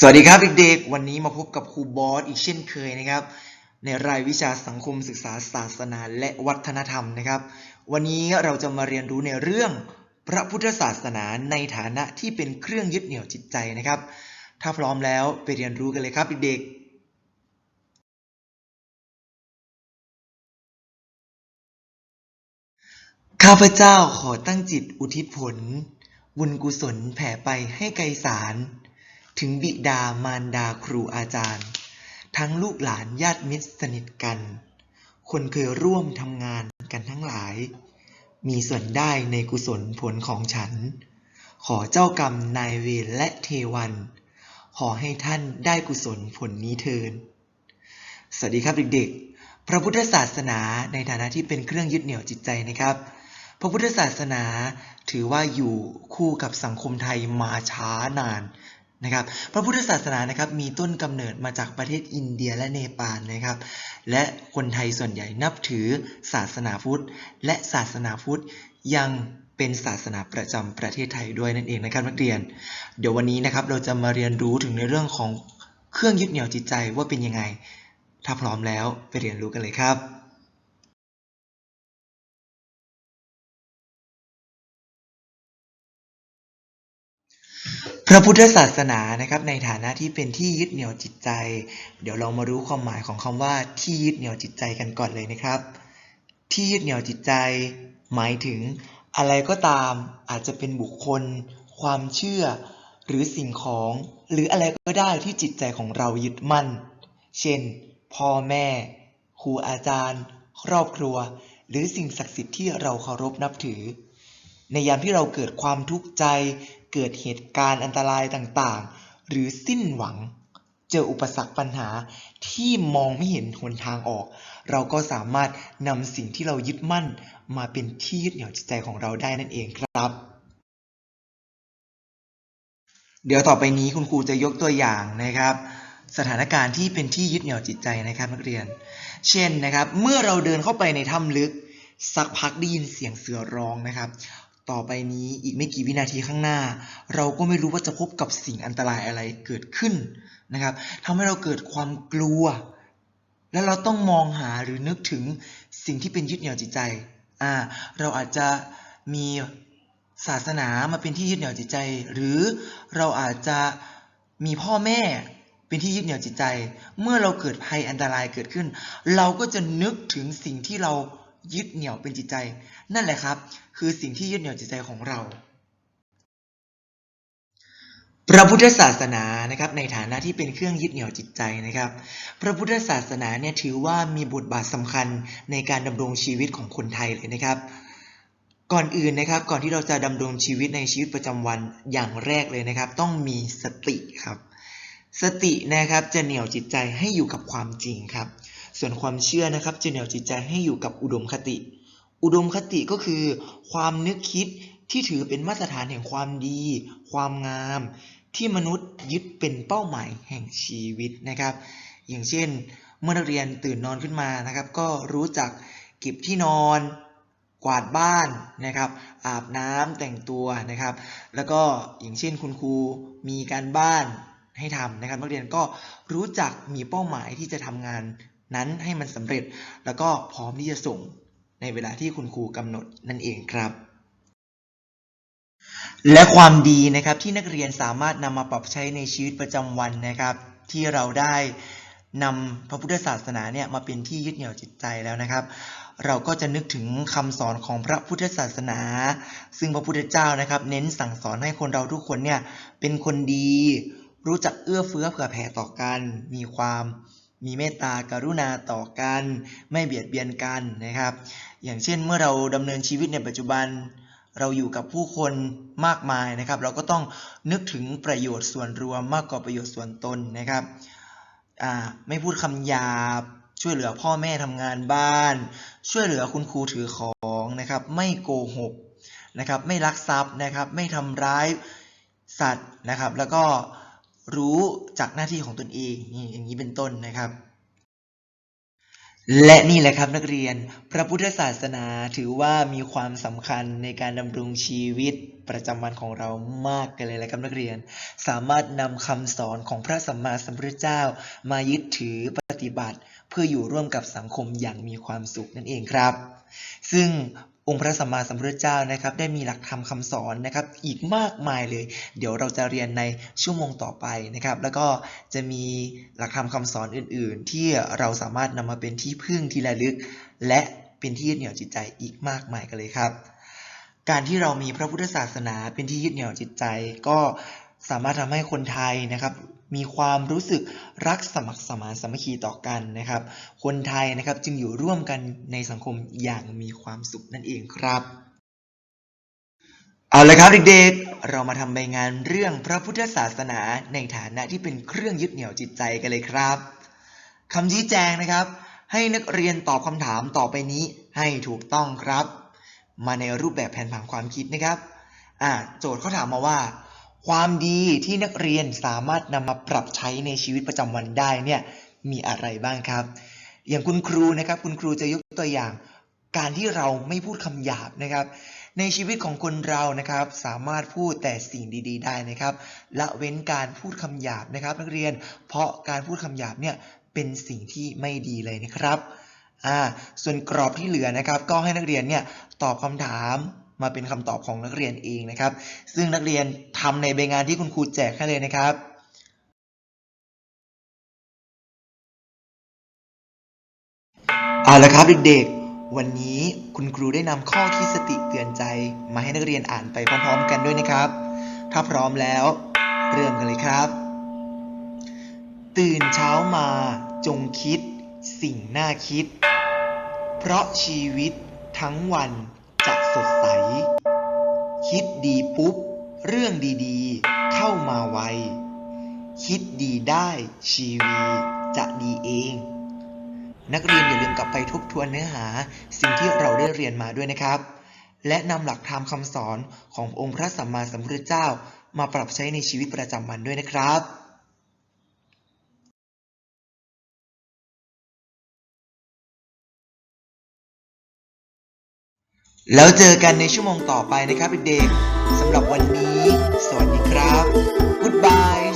สวัสดีครับเด็กๆ วันนี้มาพบกับครูบอสอีกเช่นเคยนะครับ ในรายวิชาสังคมศึกษาศาสนาและวัฒนธรรมนะครับ วันนี้เราจะมาเรียนรู้ในเรื่องพระพุทธศาสนาในฐานะที่เป็นเครื่องยึดเหนี่ยวจิตใจนะครับ ถ้าพร้อมแล้วไปเรียนรู้กันเลยครับเด็กๆข้าพเจ้าขอตั้งจิตอุทิศผล บุญกุศลแผ่ไปให้ไกลสาร ถึงบิดามารดาครูอาจารย์ ทั้งลูกหลานญาติมิตรสนิทกัน คนเคยร่วมทำงานกันทั้งหลาย มีส่วนได้ในกุศลผลของฉัน ขอเจ้ากรรมนายเวรและเทวัน ขอให้ท่านได้กุศลผลนี้เทิน สวัสดีครับเด็กๆ พระพุทธศาสนาในฐานะที่เป็นเครื่องยึดเหนี่ยวจิตใจนะครับ พระพุทธศาสนาถือว่าอยู่คู่กับสังคมไทยมาช้านาน นะครับพระพุทธศาสนานะครับมีต้นกำเนิดมาจากประเทศอินเดียและเนปาลนะครับ และคนไทยส่วนใหญ่นับถือศาสนาพุทธ และศาสนาพุทธยังเป็นศาสนาประจำประเทศไทยด้วยนั่นเองนะครับนักเรียน เดี๋ยววันนี้นะครับเราจะมาเรียนรู้ถึงในเรื่องของเครื่องยึดเหนี่ยวจิตใจว่าเป็นยังไง ถ้าพร้อมแล้วไปเรียนรู้กันเลยครับ พระพุทธศาสนานะครับในฐานะที่เป็นที่ยึดเหนี่ยวจิตใจ เดี๋ยวเรามารู้ความหมายของคำว่าที่ยึดเหนี่ยวจิตใจกันก่อนเลยนะครับ ที่ยึดเหนี่ยวจิตใจ หมายถึงอะไรก็ตามอาจจะเป็นบุคคล ความเชื่อ หรือสิ่งของ หรืออะไรก็ได้ที่จิตใจของเรายึดมั่น เช่น พ่อแม่ครูอาจารย์ ครอบครัว หรือสิ่งศักดิ์สิทธิ์ที่เราเคารพนับถือ ในยามที่เราเกิดความทุกข์ใจ เกิดเหตุการณ์อันตรายต่างๆ หรือสิ้นหวัง เจออุปสรรคปัญหาที่มองไม่เห็นหนทางออก เราก็สามารถนำสิ่งที่เรายึดมั่นมาเป็นที่ยึดเหนี่ยวจิตใจของเราได้นั่นเองครับ เดี๋ยวต่อไปนี้คุณครูจะยกตัวอย่างนะครับ สถานการณ์ที่เป็นที่ยึดเหนี่ยวจิตใจนะครับนักเรียน เช่นนะครับ เมื่อเราเดินเข้าไปในถ้ำลึกสักพักได้ยินเสียงเสือร้องนะครับ ต่อไปนี้อีกไม่กี่วินาทีข้างหน้า เราก็ไม่รู้ว่าจะพบกับสิ่งอันตรายอะไรเกิดขึ้นนะครับทำให้เราเกิดความกลัว และเราต้องมองหาหรือนึกถึงสิ่งที่เป็นยึดเหนี่ยวจิตใจอ่าเราอาจจะมีศาสนามาเป็นที่ยึดเหนี่ยวจิตใจ หรือเราอาจจะมีพ่อแม่เป็นที่ยึดเหนี่ยวจิตใจ เมื่อเราเกิดภัยอันตรายเกิดขึ้น เราก็จะนึกถึงสิ่งที่เรา ยึดเหนี่ยวเป็นจิตใจ นั่นแหละครับ คือสิ่งที่ยึดเหนี่ยวจิตใจของเรา พระพุทธศาสนานะครับ ในฐานะที่เป็นเครื่องยึดเหนี่ยวจิตใจนะครับ พระพุทธศาสนาเนี่ยถือว่ามีบทบาทสำคัญในการดำรงชีวิตของคนไทยเลยนะครับ ก่อนอื่นนะครับ ก่อนที่เราจะดำรงชีวิตในชีวิตประจำวันอย่างแรกเลยนะครับ ต้องมีสติครับสตินะครับจะเหนี่ยวจิตใจให้อยู่กับความจริงครับ ส่วนความเชื่อนะครับจะเหนี่ยวจิตใจให้อยู่กับอุดมคติ อุดมคติก็คือ ความนึกคิดที่ถือเป็นมาตรฐานแห่งความดี ความงาม ที่มนุษย์ยึดเป็นเป้าหมายแห่งชีวิตนะครับ อย่างเช่น เมื่อนักเรียนตื่นนอนขึ้นมานะครับ ก็รู้จักเก็บที่นอนกวาดบ้านนะครับ อาบน้ำแต่งตัวนะครับ แล้วก็อย่างเช่นคุณครูมีการบ้านให้ทำนะครับ นักเรียนก็รู้จักมีเป้าหมายที่จะทำงาน นั้นให้มันสำเร็จ แล้วก็พร้อมที่จะส่งในเวลาที่คุณครูกำหนดนั่นเองครับ และความดีนะครับที่นักเรียนสามารถนำมาปรับใช้ในชีวิตประจำวันนะครับ ที่เราได้นำพระพุทธศาสนาเนี่ยมาเป็นที่ยึดเหนี่ยวจิตใจแล้วนะครับ เราก็จะนึกถึงคำสอนของพระพุทธศาสนา ซึ่งพระพุทธเจ้านะครับ เน้นสั่งสอนให้คนเราทุกคนเนี่ยเป็นคนดี รู้จักเอื้อเฟื้อเผื่อแผ่ต่อกัน มีความ มีเมตตากรุณาต่อกันไม่เบียดเบียนกันนะครับ อย่างเช่นเมื่อเราดำเนินชีวิตในปัจจุบัน เราอยู่กับผู้คนมากมายนะครับ เราก็ต้องนึกถึงประโยชน์ส่วนรวมมากกว่าประโยชน์ส่วนตนนะครับไม่พูดคำหยาบ ช่วยเหลือพ่อแม่ทำงานบ้าน ช่วยเหลือคุณครูถือของนะครับ ไม่โกหกนะครับ ไม่ลักทรัพย์นะครับ ไม่ทำร้ายสัตว์นะครับ แล้วก็ รู้จากหน้าที่ของตนเองนี่อย่างนี้เป็นต้นนะครับ และนี่แหละครับนักเรียน พระพุทธศาสนาถือว่ามีความสำคัญในการดำรงชีวิตประจำวันของเรามากกันเลยแหละครับนักเรียน สามารถนำคำสอนของพระสัมมาสัมพุทธเจ้า มายึดถือปฏิบัติ เพื่ออยู่ร่วมกับสังคมอย่างมีความสุขนั่นเองครับ ซึ่ง องค์พระสัมมาสัมพุทธเจ้านะครับ ได้มีหลักธรรมคำสอนนะครับ อีกมากมายเลย เดี๋ยวเราจะเรียนในชั่วโมงต่อไปนะครับ แล้วก็จะมีหลักธรรมคำสอนอื่น ๆ ที่เราสามารถนำมาเป็นที่พึ่งที่ระลึก และเป็นที่ยึดเหนี่ยวจิตใจอีกมากมายกันเลยครับ การที่เรามีพระพุทธศาสนาเป็นที่ยึดเหนี่ยวจิตใจ ก็สามารถทำให้คนไทยนะครับ มีความรู้สึกรักสมัครสมานสามัคคีต่อกันนะครับ คนไทยนะครับจึงอยู่ร่วมกันในสังคมอย่างมีความสุขนั่นเองครับเอาละครับเด็กๆ เรามาทำใบงานเรื่องพระพุทธศาสนาในฐานะที่เป็นเครื่องยึดเหนี่ยวจิตใจกันเลยครับคำชี้แจงนะครับ ให้นักเรียนตอบคำถามต่อไปนี้ให้ถูกต้องครับ มาในรูปแบบแผนผังความคิดนะครับอ่าโจทย์เขาถามมาว่า ความดีที่นักเรียนสามารถนำมาปรับใช้ในชีวิตประจำวันได้เนี่ยมีอะไรบ้างครับ อย่างคุณครูนะครับคุณครูจะยกตัวอย่าง การที่เราไม่พูดคำหยาบนะครับ ในชีวิตของคนเรานะครับ สามารถพูดแต่สิ่งดี ๆ ได้นะครับละเว้นการพูดคำหยาบนะครับ นักเรียนเพราะการพูดคำหยาบเนี่ยเป็นสิ่งที่ไม่ดีเลยนะครับอ่าส่วนกรอบที่เหลือนะครับ ก็ให้นักเรียนเนี่ยตอบคำถาม มาเป็นคำตอบของนักเรียนเองนะครับ ซึ่งนักเรียนทำในใบงานที่คุณครูแจกให้เลยนะครับเอาละครับเด็กๆ วันนี้คุณครูได้นำข้อคิดสติเตือนใจ มาให้นักเรียนอ่านไปพร้อมๆ กันด้วยนะครับ ถ้าพร้อมแล้วเริ่มกันเลยครับ ตื่นเช้ามาจงคิดสิ่งน่าคิด เพราะชีวิตทั้งวันจะสดใส คิดดีปุ๊บ เรื่องดีๆ เข้ามาไว คิดดีได้ชีวีจะดีเอง นักเรียนอย่าลืมกลับไปทบทวนเนื้อหา สิ่งที่เราได้เรียนมาด้วยนะครับ และนำหลักธรรมคำสอนขององค์พระสัมมาสัมพุทธเจ้า มาปรับใช้ในชีวิตประจำวันด้วยนะครับ แล้วเจอกันในชั่วโมงต่อไปนะครับเด็กๆสำหรับวันนี้ สวัสดีครับ Goodbye